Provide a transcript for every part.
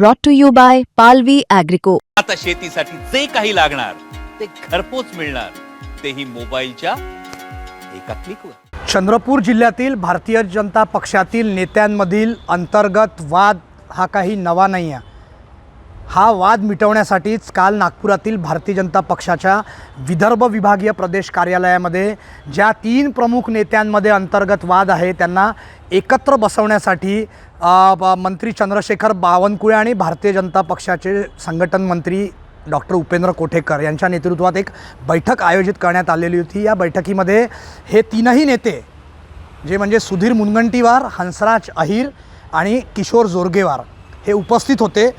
brought to you by Palvi Agrico. आता शेतीसाठी जे काही लागणार ते घरपोच मिळणार. तेही मोबाईलच्या एका क्लिकवर चंद्रपूर जिल्ह्यातील भारतीय जनता पक्षातील नेत्यांमधील अंतर्गत वाद हा काही नवा नाही आहे हा वाद मिटवण्यासाठीच काल नागपुरातील भारतीय जनता पक्षाच्या विदर्भ विभागीय प्रदेश कार्यालयामध्ये ज्या तीन प्रमुख नेत्यांमध्ये अंतर्गत वाद आहे त्यांना एकत्र बसवण्यासाठी मंत्री चंद्रशेखर बावनकुळे आणि भारतीय जनता पक्षाचे संघटन मंत्री डॉक्टर उपेंद्र कोठेकर यांच्या नेतृत्वात एक बैठक आयोजित करण्यात आलेली होती. या बैठकीमध्ये हे तीनही नेते जे म्हणजे सुधीर मुनगंटीवार हंसराज अहिर आणि किशोर जोरगेवार हे उपस्थित होते.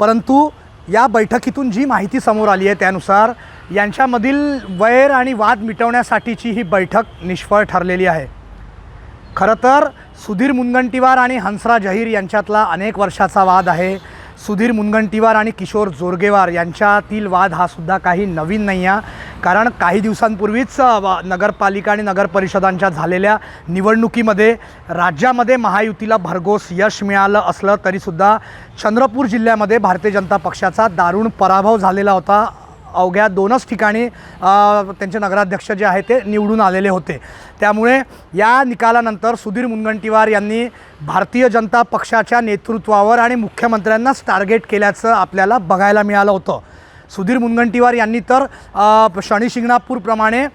परंतु या बैठकीतून जी माहिती समोर आली आहे त्यानुसार यांच्यामधील वैर आणि वाद मिटवण्यासाठीची ही बैठक निष्फळ ठरलेली आहे. खरं तर सुधीर मुनगंटीवार आणि हंसराज अहिर यांच्यातला अनेक वर्षाचा वाद आहे. सुधीर मुनगंटीवार आणि किशोर जोरगेवार यांच्यातील वाद हा सुद्धा काही नवीन नाही आहे कारण काही दिवसांपूर्वीच नगरपालिका आणि नगरपरिषदांच्या झालेल्या निवडणुकीमध्ये राज्यामध्ये महायुतीला भरघोस यश मिळालं असलं तरीसुद्धा चंद्रपूर जिल्ह्यामध्ये भारतीय जनता पक्षाचा दारुण पराभव झालेला होता. अवघ्या दोनच ठिकाणी त्यांचे नगराध्यक्ष जे आहे ते निवडून आलेले होते. त्यामुळे या निकालानंतर सुधीर मुनगंटीवार यांनी भारतीय जनता पक्षाच्या नेतृत्वावर आणि मुख्यमंत्र्यांनाच टार्गेट केल्याचं आपल्याला बघायला मिळालं होतं. सुधीर मुनगंटीवार यांनी तर शनिशिंगणापूरप्रमाणे शनी शिंगणापूरप्रमाणे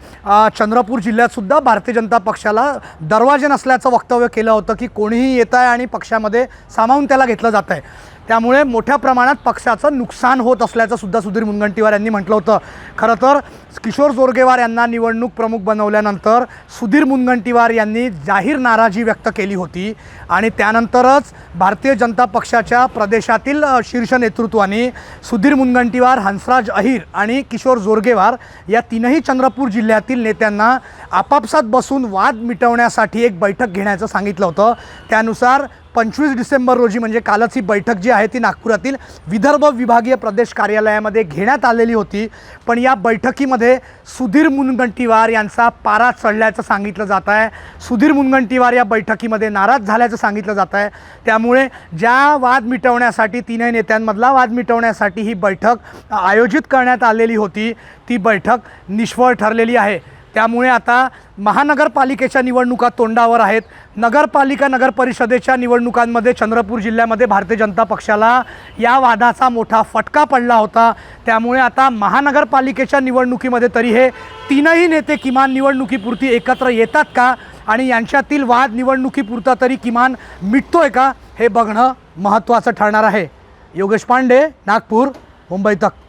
चंद्रपूर जिल्ह्यातसुद्धा भारतीय जनता पक्षाला दरवाजे नसल्याचं वक्तव्य केलं होतं की कोणीही येत आहे आणि पक्षामध्ये सामावून त्याला घेतलं जात आहे. त्यामुळे मोठ्या प्रमाणात पक्षाचं नुकसान होत असल्याचं सुद्धा सुधीर मुनगंटीवार यांनी म्हटलं होतं. खरं तर किशोर जोरगेवार यांना निवडणूक प्रमुख बनवल्यानंतर सुधीर मुनगंटीवार यांनी जाहीर नाराजी व्यक्त केली होती आणि त्यानंतरच भारतीय जनता पक्षाच्या प्रदेशातील शीर्ष नेतृत्वाने सुधीर मुनगंटीवार हंसराज अहिर आणि किशोर जोरगेवार या तीनही चंद्रपूर जिल्ह्यातील नेत्यांना आपापसात बसून वाद मिटवण्यासाठी एक बैठक घेण्याचं सांगितलं होतं. त्यानुसार पंचवीस डिसेंबर रोजी म्हणजे कालच ही बैठक जी आहे ती नागपुरातील विदर्भ विभागीय प्रदेश कार्यालयामध्ये घेण्यात आलेली होती. पण या बैठकीमध्ये सुधीर मुनगंटीवार यांचा पारा चढल्याचं सांगितलं जात आहे. सुधीर मुनगंटीवार या बैठकीमध्ये नाराज झाल्याचं सांगितलं जात आहे. त्यामुळे ज्या वाद मिटवण्यासाठी तीनही नेत्यांमधला वाद मिटवण्यासाठी ही बैठक आयोजित करण्यात आलेली होती. ती बैठक निष्फळ ठरलेली आहे. त्यामुळे आता महानगरपालिकेच्या निवडणुका तोंडावर आहेत. नगरपालिका नगर परिषदेच्या निवडणुकांमध्ये चंद्रपूर जिल्ह्यामध्ये भारतीय जनता पक्षाला या वादाचा मोठा फटका पडला होता. त्यामुळे आता महानगरपालिकेच्या निवडणुकीमध्ये तरी हे तीनही नेते किमान निवडणुकीपुरती एकत्र येतात का? आणि यांच्यातील वाद निवडणुकीपुरता तरी किमान मिटतोय का? हे बघणं महत्त्वाचं ठरणार आहे. योगेश पांडे नागपूर मुंबई तक.